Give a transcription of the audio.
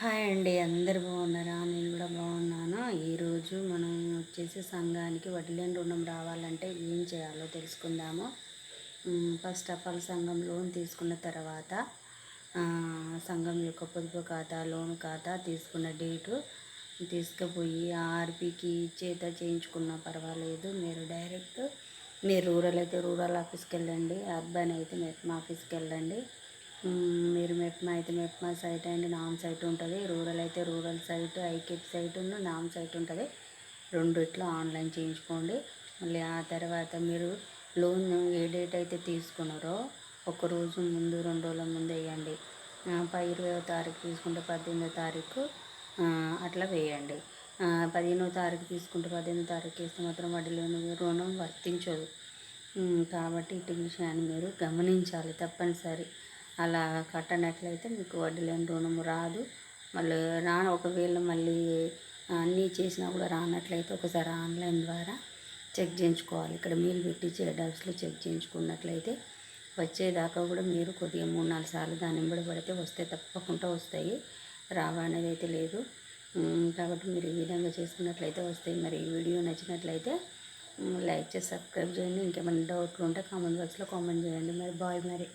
Hi అండి. అందరు బాగున్నారా? నేను కూడా బాగున్నాను. ఈరోజు మనం వచ్చేసి సంఘానికి వడ్డీలేని రుణం రావాలంటే ఏం చేయాలో తెలుసుకుందాము. ఫస్ట్ ఆఫ్ ఆల్ సంఘం లోన్ తీసుకున్న తర్వాత సంఘం యొక్క పొదుపు ఖాతా లోన్ ఖాతా తీసుకున్న డేటు తీసుకుపోయి ఆర్పికి చేత చేయించుకున్నా పర్వాలేదు. మీరు డైరెక్ట్ మీరు రూరల్ అయితే రూరల్ ఆఫీస్కి వెళ్ళండి. అర్బన్ అయితే మెట్మా ఆఫీస్కి వెళ్ళండి. మీరు మెప్మా అయితే MEPMA site and name site ఉంటుంది. రూరల్ అయితే rural site IKP site name site ఉంటుంది. రెండిట్లో ఆన్లైన్ చేయించుకోండి. మళ్ళీ ఆ తర్వాత మీరు లోన్ ఏ డేట్ అయితే తీసుకున్నారో ఒక రోజు ముందు రెండు రోజుల ముందు వేయండి. పై ఇరవై తారీఖు తీసుకుంటే పద్దెనిమిదో తారీఖు అట్లా వేయండి. పదిహేనో తారీఖు తీసుకుంటే పద్దెనిమిది తారీఖు వేస్తే మాత్రం వడ్డీ లోన్ రుణం వర్తించదు. కాబట్టి ఇటు విషయాన్ని మీరు గమనించాలి తప్పనిసరి. అలా కట్టనట్లయితే మీకు వడ్డీ లేని రుణం రాదు. మళ్ళీ రాను ఒకవేళ మళ్ళీ అన్నీ చేసినా కూడా రానట్లయితే ఒకసారి ఆన్లైన్ ద్వారా చెక్ చేయించుకోవాలి. ఇక్కడ మీరు పెట్టి డబ్స్లో చెక్ చేయించుకున్నట్లయితే వచ్చేదాకా కూడా మీరు కొద్దిగా మూడు నాలుగు సార్లు దాని వెంబడి పడితే వస్తే తప్పకుండా వస్తాయి. రావనేది అయితే లేదు. కాబట్టి మీరు ఈ విధంగా చేసుకున్నట్లయితే వస్తాయి. మరి ఈ వీడియో నచ్చినట్లయితే లైక్ చేసి సబ్స్క్రైబ్ చేయండి. ఇంకేమైనా డౌట్లు ఉంటే కామెంట్ బాక్స్లో కామెంట్ చేయండి. మరి బాయ్ మరి.